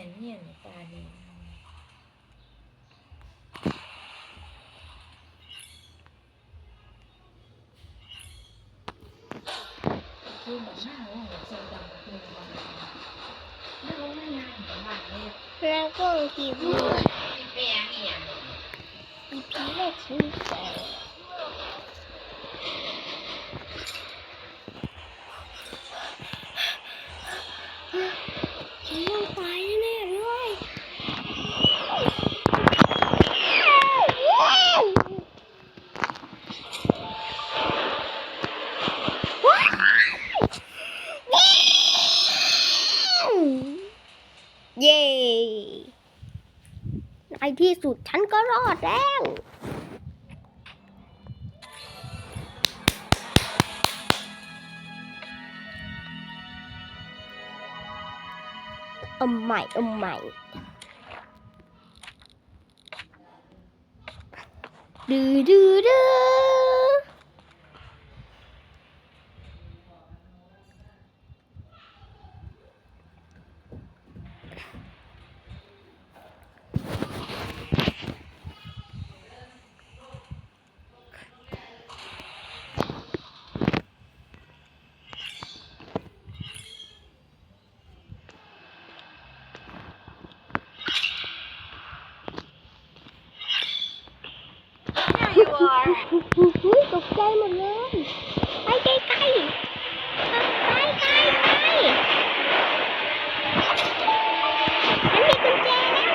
นียวเหนียวเหนียวตาดีคือแบบหน้าหัวหัวใจดำคือวันไม่รู้ไม่นานแต่บ้านเนี่ยแล้วก็กีบแม่เนี่ยอีพีแรกชื่อแสงฉันต้องตายแน่ๆเลยเย้ในที่สุดฉันก็ รอดแล้วเอาใหม่เอาใหม่ดื้อดื้อดื้อหุ้ยตกใจหมดเลย ไปไกลไกลๆไปไกลไกลฉันมีกุญแจแล้ว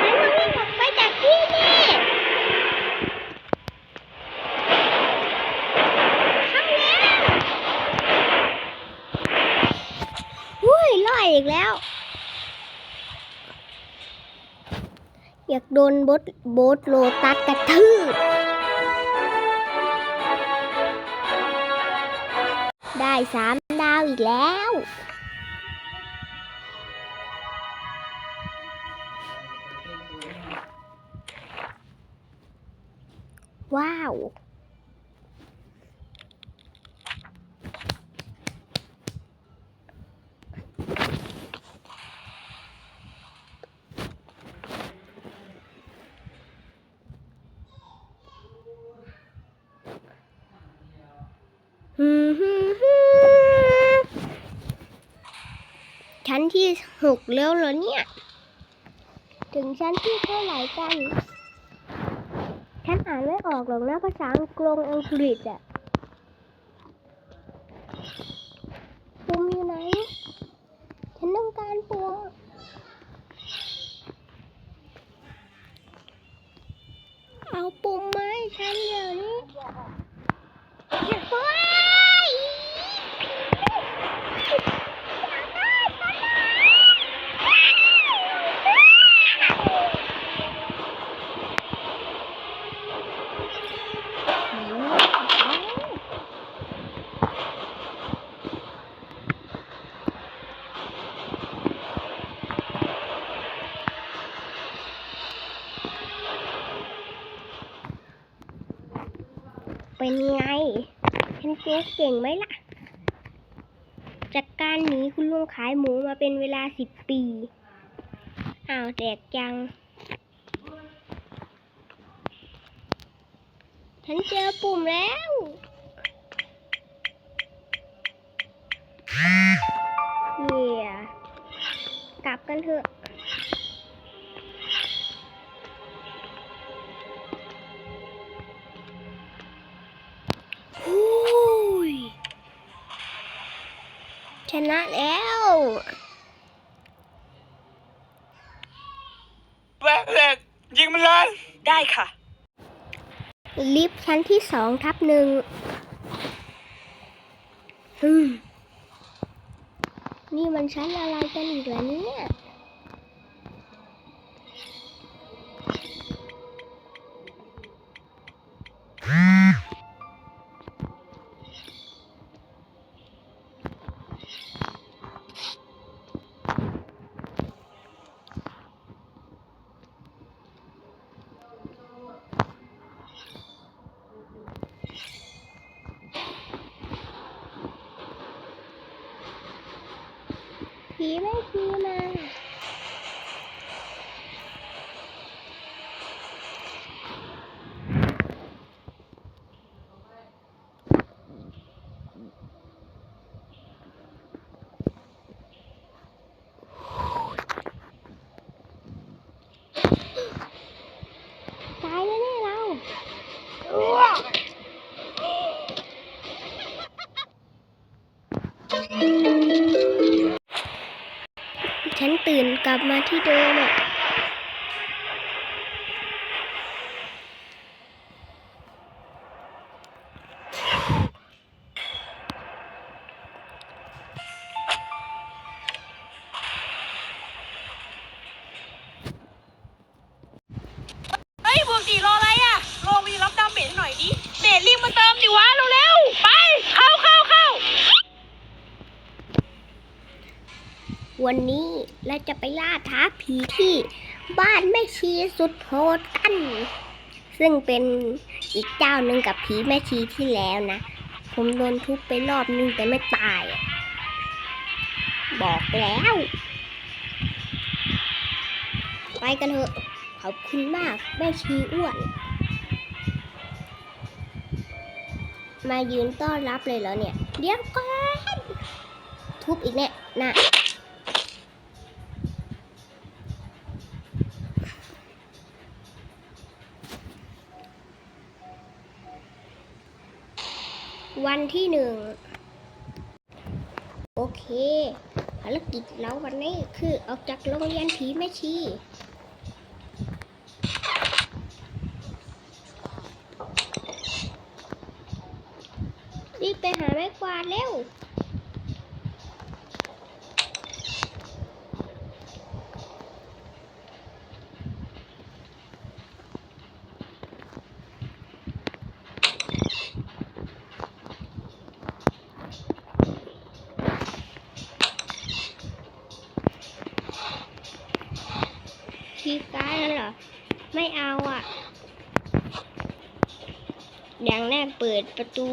ฉันต้องวิ่งออกไปจากที่นี่เข้าแล้วหุ้ยรอดอีกแล้ว อยากโดนโบทโบทโลตัสกระทืบได้สามดาวอีกแล้ว ว้าว ฮึมฮึมฮึม ชั้นที่หกแล้วเหรอเนี่ย ถึงชั้นที่เท่าไหร่กัน ฉันอ่านไม่ออกหรอกนะภาษาอังกฤษอังกฤษอะปุ่มอยู่ไหน ฉันต้องการปุ่มเอาปุ่มมาให้ฉันเดี๋ยวนี้เฮ้ย เป็นไงฉันเจ๊เก่งไหมล่ะ จากการหนีคุณลุงขายหมูมาเป็นเวลาสิบปี อ้าวแตกจัง ฉันเจอปุ่มแล้วเย่กลับกันเถอะ นะแล้วแบกเหล็กยิงมันเลยได้ค่ะ ลิฟต์ชั้นที่สองทับหนึ่งอืมนี่มันชั้นอะไรกันอีกแล้วเนี่ย ผีไกลับมาที่เดิมอะ วันนี้เราจะไปล่าท้าผีที่บ้านแม่ชีสุดโหดกัน ซึ่งเป็นอีกเจ้าหนึ่งกับผีแม่ชีที่แล้วนะ ผมโดนทุบไปรอบนึงแต่ไม่ตาย บอกแล้ว ไปกันเถอะ ขอบคุณมากแม่ชีอ้วน มายืนต้อนรับเลยเหรอเนี่ย เดี๋ยวก่อน ทุบอีกเนี่ยน่ะ วันที่หนึ่งโอเค ภารกิจเราวันนี้คือออกจากโรงเรียนผีแม่ชีรีบไปหาไม้กวาดเร็ว คีย์การ์ดนั่นเหรอ ไม่เอาอะ อย่างแรกเปิดประตู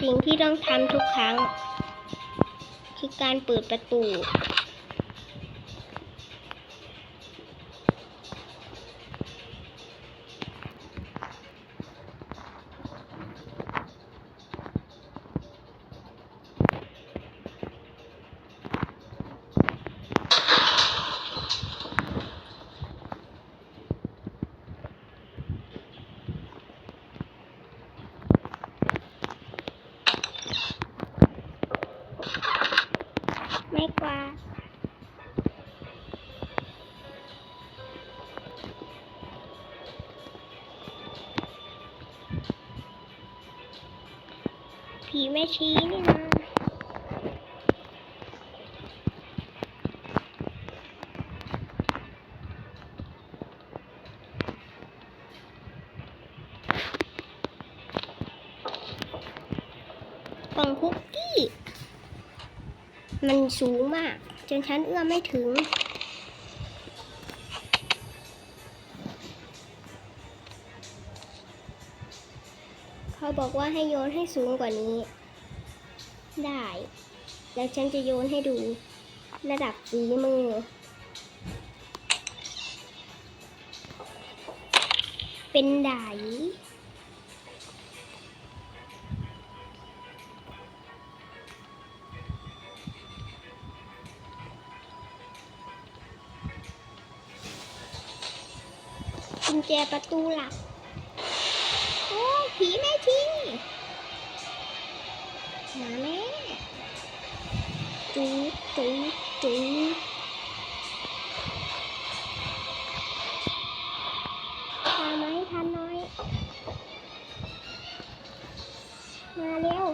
สิ่งที่ต้องทำทุกครั้ง คือการเปิดประตู ผีแม่ชีนี่นะกล่องคุกกี้ มันสูงมาก จนฉันเอื้อมไม่ถึง บอกว่าให้โยนให้สูงกว่านี้ ได้ แล้วฉันจะโยนให้ดูระดับฝีมือ เป็นไดกุญแจประตูหลัก โอ้ผีแม่ชีมาแล้จูจูจูทำไหมทันน้อย มาเร็ว